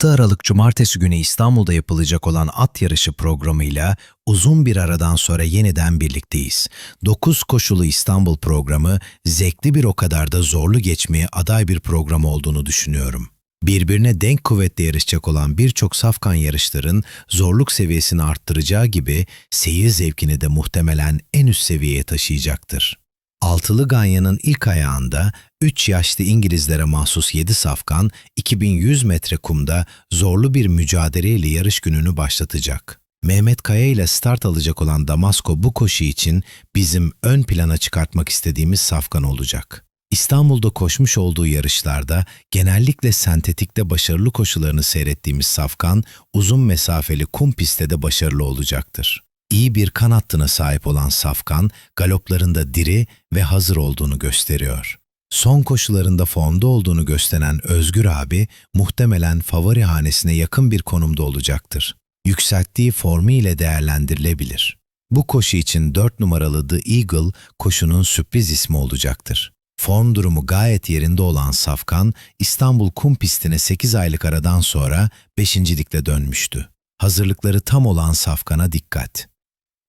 6 Aralık Cumartesi günü İstanbul'da yapılacak olan at yarışı programıyla uzun bir aradan sonra yeniden birlikteyiz. 9 koşulu İstanbul programı zevkli bir o kadar da zorlu geçmeye aday bir program olduğunu düşünüyorum. Birbirine denk kuvvetle yarışacak olan birçok safkan yarışların zorluk seviyesini arttıracağı gibi seyir zevkini de muhtemelen en üst seviyeye taşıyacaktır. Altılı Ganyan'ın ilk ayağında 3 yaşlı İngilizlere mahsus 7 safkan 2100 metre kumda zorlu bir mücadeleyle yarış gününü başlatacak. Mehmet Kaya ile start alacak olan Damasko bu koşu için bizim ön plana çıkartmak istediğimiz safkan olacak. İstanbul'da koşmuş olduğu yarışlarda genellikle sentetikte başarılı koşularını seyrettiğimiz Safkan, uzun mesafeli kum pistte de başarılı olacaktır. İyi bir kan hattına sahip olan Safkan, galoplarında diri ve hazır olduğunu gösteriyor. Son koşularında formda olduğunu gösteren Özgür abi, muhtemelen favori hanesine yakın bir konumda olacaktır. Yükselttiği formu ile değerlendirilebilir. Bu koşu için 4 numaralı The Eagle koşunun sürpriz ismi olacaktır. Form durumu gayet yerinde olan Safkan, İstanbul kum pistine 8 aylık aradan sonra 5. ligde dönmüştü. Hazırlıkları tam olan Safkan'a dikkat.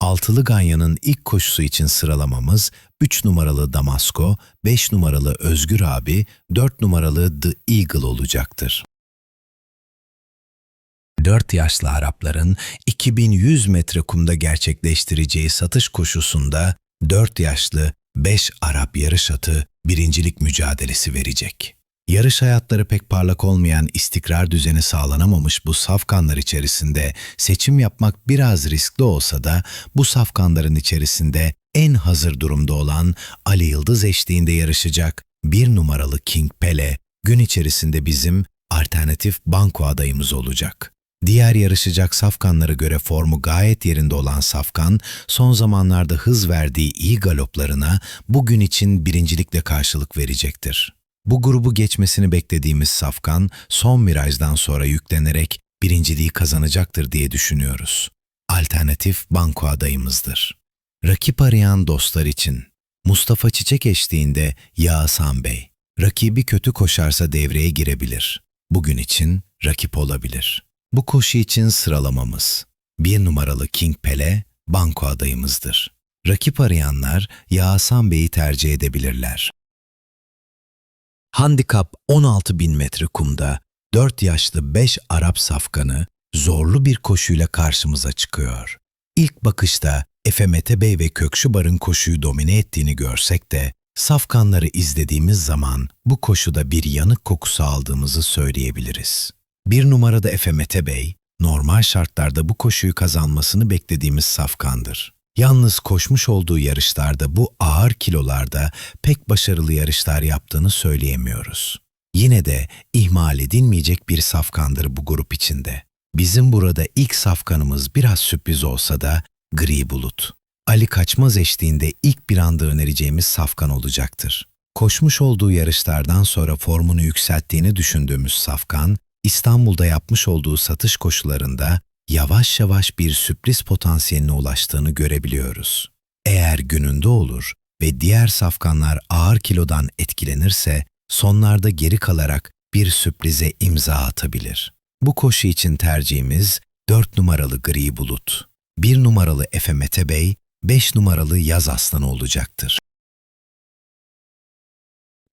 Altılı Ganyan'ın ilk koşusu için sıralamamız 3 numaralı Damasko, 5 numaralı Özgür abi, 4 numaralı The Eagle olacaktır. 4 yaşlı Arapların 2100 metre kumda gerçekleştireceği satış koşusunda 4 yaşlı 5 Arap yarış atı birincilik mücadelesi verecek. Yarış hayatları pek parlak olmayan istikrar düzeni sağlanamamış bu safkanlar içerisinde seçim yapmak biraz riskli olsa da bu safkanların içerisinde en hazır durumda olan Ali Yıldız eşliğinde yarışacak bir numaralı King Pele gün içerisinde bizim alternatif banko adayımız olacak. Diğer yarışacak safkanlara göre formu gayet yerinde olan safkan, son zamanlarda hız verdiği iyi galoplarına bugün için birincilikle karşılık verecektir. Bu grubu geçmesini beklediğimiz safkan, son virajdan sonra yüklenerek birinciliği kazanacaktır diye düşünüyoruz. Alternatif banko adayımızdır. Rakip arayan dostlar için Mustafa Çiçek eşliğinde Yağsan Bey, rakibi kötü koşarsa devreye girebilir. Bugün için rakip olabilir. Bu koşu için sıralamamız. Bir numaralı King Pele, banko adayımızdır. Rakip arayanlar Yağsan Bey'i tercih edebilirler. Handikap 16 bin metre kumda 4 yaşlı 5 Arap safkanı zorlu bir koşuyla karşımıza çıkıyor. İlk bakışta Efe Mete Bey ve Kökşübar'ın koşuyu domine ettiğini görsek de safkanları izlediğimiz zaman bu koşuda bir yanık kokusu aldığımızı söyleyebiliriz. Bir numarada Efe Mete Bey, normal şartlarda bu koşuyu kazanmasını beklediğimiz safkandır. Yalnız koşmuş olduğu yarışlarda bu ağır kilolarda pek başarılı yarışlar yaptığını söyleyemiyoruz. Yine de ihmal edilmeyecek bir safkandır bu grup içinde. Bizim burada ilk safkanımız biraz sürpriz olsa da Gri Bulut. Ali Kaçmaz eşliğinde ilk bir anda önereceğimiz safkan olacaktır. Koşmuş olduğu yarışlardan sonra formunu yükselttiğini düşündüğümüz safkan, İstanbul'da yapmış olduğu satış koşularında yavaş yavaş bir sürpriz potansiyeline ulaştığını görebiliyoruz. Eğer gününde olur ve diğer safkanlar ağır kilodan etkilenirse sonlarda geri kalarak bir sürprize imza atabilir. Bu koşu için tercihimiz 4 numaralı Gri Bulut, 1 numaralı Efe Mete Bey, 5 numaralı Yaz Aslanı olacaktır.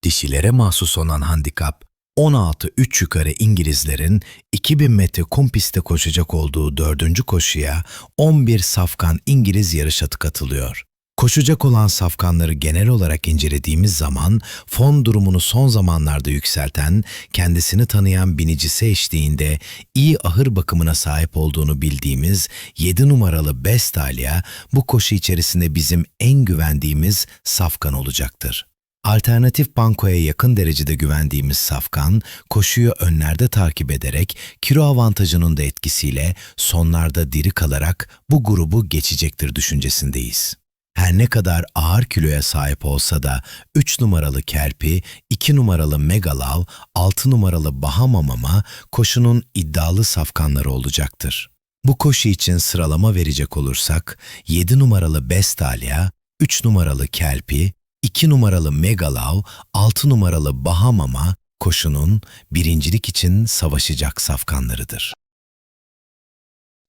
Dişilere mahsus olan handikap 16-3 yukarı İngilizlerin 2000 metre kum pistte koşacak olduğu dördüncü koşuya 11 safkan İngiliz yarış atı katılıyor. Koşacak olan safkanları genel olarak incelediğimiz zaman fon durumunu son zamanlarda yükselten, kendisini tanıyan binicisi eşliğinde iyi ahır bakımına sahip olduğunu bildiğimiz 7 numaralı Bestalia bu koşu içerisinde bizim en güvendiğimiz safkan olacaktır. Alternatif bankoya yakın derecede güvendiğimiz Safkan, koşuyu önlerde takip ederek kilo avantajının da etkisiyle sonlarda diri kalarak bu grubu geçecektir düşüncesindeyiz. Her ne kadar ağır kiloya sahip olsa da 3 numaralı Kerpi, 2 numaralı Megalav, 6 numaralı Bahama Mama koşunun iddialı safkanları olacaktır. Bu koşu için sıralama verecek olursak 7 numaralı Bestalia, 3 numaralı Kelpi, 2 numaralı Megalav, 6 numaralı Bahamama, koşunun birincilik için savaşacak safkanlarıdır.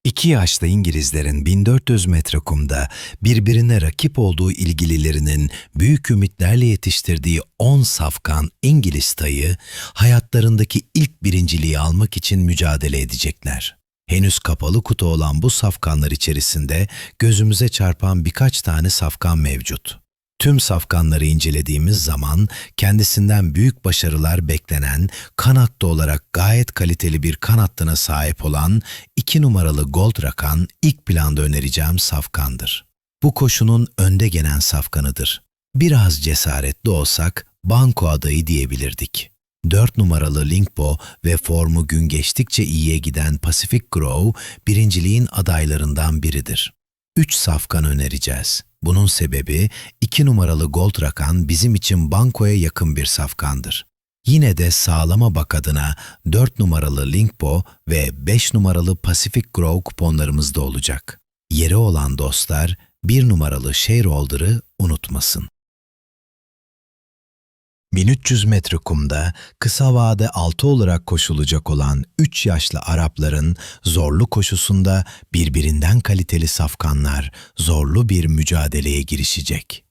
İki yaşlı İngilizlerin 1400 metre kumda birbirine rakip olduğu ilgililerinin büyük ümitlerle yetiştirdiği 10 safkan İngiliz tayı hayatlarındaki ilk birinciliği almak için mücadele edecekler. Henüz kapalı kutu olan bu safkanlar içerisinde gözümüze çarpan birkaç tane safkan mevcut. Tüm safkanları incelediğimiz zaman kendisinden büyük başarılar beklenen, kanatta olarak gayet kaliteli bir kanattına sahip olan 2 numaralı Gold Rakan ilk planda önereceğim safkandır. Bu koşunun önde gelen safkanıdır. Biraz cesaretli olsak Banko adayı diyebilirdik. 4 numaralı Linkbo ve formu gün geçtikçe iyiye giden Pacific Grow birinciliğin adaylarından biridir. 3 safkan önereceğiz. Bunun sebebi 2 numaralı Gold Rakan bizim için bankoya yakın bir safkandır. Yine de sağlama bak adına 4 numaralı Linkbo ve 5 numaralı Pacific Grow kuponlarımız da olacak. Yeri olan dostlar 1 numaralı Shareholder'ı unutmasın. 1300 metre kumda kısa vade 6 olarak koşulacak olan 3 yaşlı Arapların zorlu koşusunda birbirinden kaliteli safkanlar zorlu bir mücadeleye girişecek.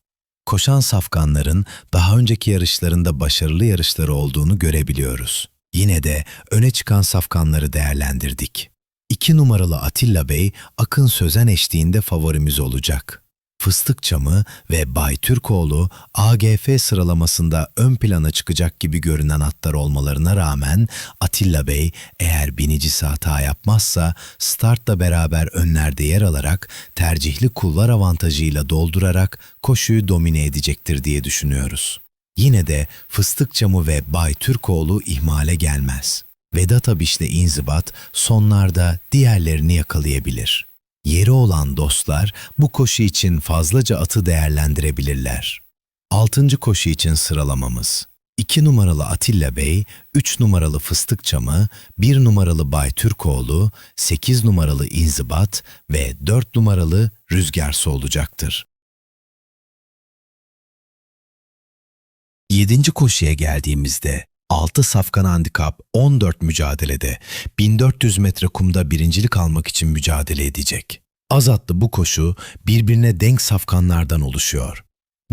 Koşan safkanların daha önceki yarışlarında başarılı yarışları olduğunu görebiliyoruz. Yine de öne çıkan safkanları değerlendirdik. 2 numaralı Atilla Bey Akın Sözen eşliğinde favorimiz olacak. Fıstık Çamı ve Bay Türkoğlu AGF sıralamasında ön plana çıkacak gibi görünen atlar olmalarına rağmen Atilla Bey eğer binicisi hata yapmazsa startla beraber önlerde yer alarak tercihli kulvar avantajıyla doldurarak koşuyu domine edecektir diye düşünüyoruz. Yine de Fıstık Çamı ve Bay Türkoğlu ihmale gelmez. Vedat Abiş'le İnzibat sonlarda diğerlerini yakalayabilir. Yeri olan dostlar bu koşu için fazlaca atı değerlendirebilirler. Altıncı koşu için sıralamamız. 2 numaralı Atilla Bey, 3 numaralı Fıstık Çamı, 1 numaralı Bay Türkoğlu, 8 numaralı İnzibat ve 4 numaralı Rüzgarsı olacaktır. Yedinci koşuya geldiğimizde 6 safkan handikap 14 mücadelede 1400 metre kumda birincilik almak için mücadele edecek. Azatlı bu koşu birbirine denk safkanlardan oluşuyor.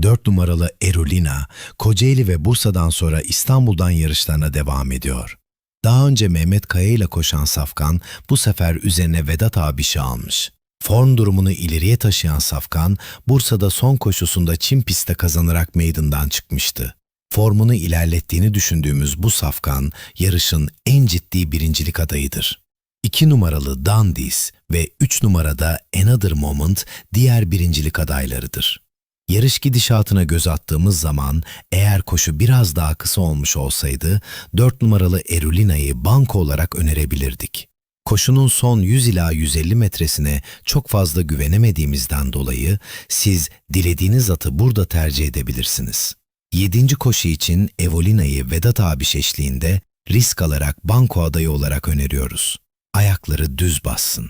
4 numaralı Erolina, Kocaeli ve Bursa'dan sonra İstanbul'dan yarışlarına devam ediyor. Daha önce Mehmet Kaya ile koşan Safkan bu sefer üzerine Vedat Abiş'i almış. Form durumunu ileriye taşıyan Safkan, Bursa'da son koşusunda çim pistte kazanarak meydandan çıkmıştı. Formunu ilerlettiğini düşündüğümüz bu Safkan, yarışın en ciddi birincilik adayıdır. 2 numaralı Dandis ve 3 numarada Another Moment diğer birincilik adaylarıdır. Yarış gidişatına göz attığımız zaman eğer koşu biraz daha kısa olmuş olsaydı 4 numaralı Erulina'yı banko olarak önerebilirdik. Koşunun son 100 ila 150 metresine çok fazla güvenemediğimizden dolayı siz dilediğiniz atı burada tercih edebilirsiniz. 7. koşu için Evolina'yı Vedat abi eşliğinde risk alarak banko adayı olarak öneriyoruz. Ayakları düz bassın.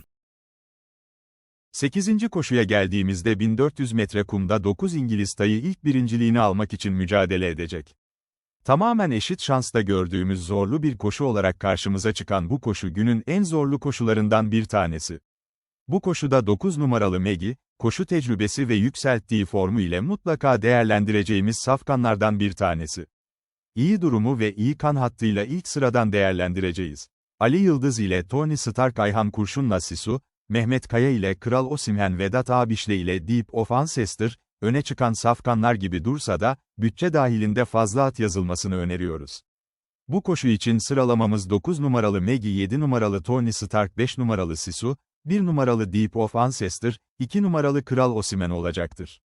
8. koşuya geldiğimizde 1400 metre kumda 9 İngiliz tayı ilk birinciliğini almak için mücadele edecek. Tamamen eşit şansta gördüğümüz zorlu bir koşu olarak karşımıza çıkan bu koşu günün en zorlu koşularından bir tanesi. Bu koşuda 9 numaralı Megi, koşu tecrübesi ve yükselttiği formu ile mutlaka değerlendireceğimiz safkanlardan bir tanesi. İyi durumu ve iyi kan hattıyla ilk sıradan değerlendireceğiz. Ali Yıldız ile Tony Stark Ayhan Kurşun'la Sisu, Mehmet Kaya ile Kral Osimhen Vedat Abişle ile Deep of Ancestor, öne çıkan safkanlar gibi dursa da, bütçe dahilinde fazla at yazılmasını öneriyoruz. Bu koşu için sıralamamız 9 numaralı Megi 7 numaralı Tony Stark 5 numaralı Sisu, 1 numaralı Deep of Ancestor, 2 numaralı Kral Osimhen olacaktır.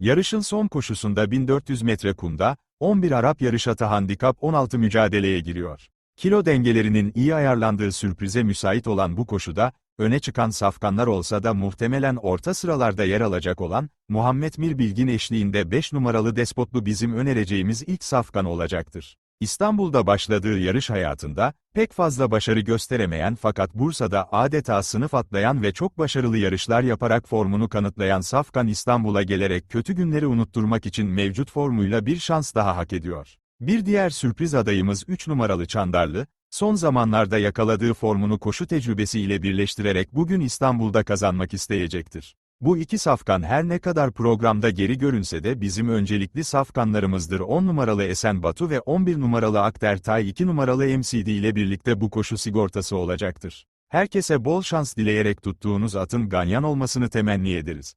Yarışın son koşusunda 1400 metre kumda, 11 Arap yarış atı handikap 16 mücadeleye giriyor. Kilo dengelerinin iyi ayarlandığı sürprize müsait olan bu koşuda, öne çıkan safkanlar olsa da muhtemelen orta sıralarda yer alacak olan, Muhammed Mir Bilgin eşliğinde 5 numaralı despotlu bizim önereceğimiz ilk safkan olacaktır. İstanbul'da başladığı yarış hayatında, pek fazla başarı gösteremeyen fakat Bursa'da adeta sınıf atlayan ve çok başarılı yarışlar yaparak formunu kanıtlayan Safkan İstanbul'a gelerek kötü günleri unutturmak için mevcut formuyla bir şans daha hak ediyor. Bir diğer sürpriz adayımız 3 numaralı Çandarlı, son zamanlarda yakaladığı formunu koşu tecrübesiyle birleştirerek bugün İstanbul'da kazanmak isteyecektir. Bu iki safkan her ne kadar programda geri görünse de bizim öncelikli safkanlarımızdır 10 numaralı Esen Batu ve 11 numaralı Akdertay 2 numaralı MCD ile birlikte bu koşu sigortası olacaktır. Herkese bol şans dileyerek tuttuğunuz atın ganyan olmasını temenni ederiz.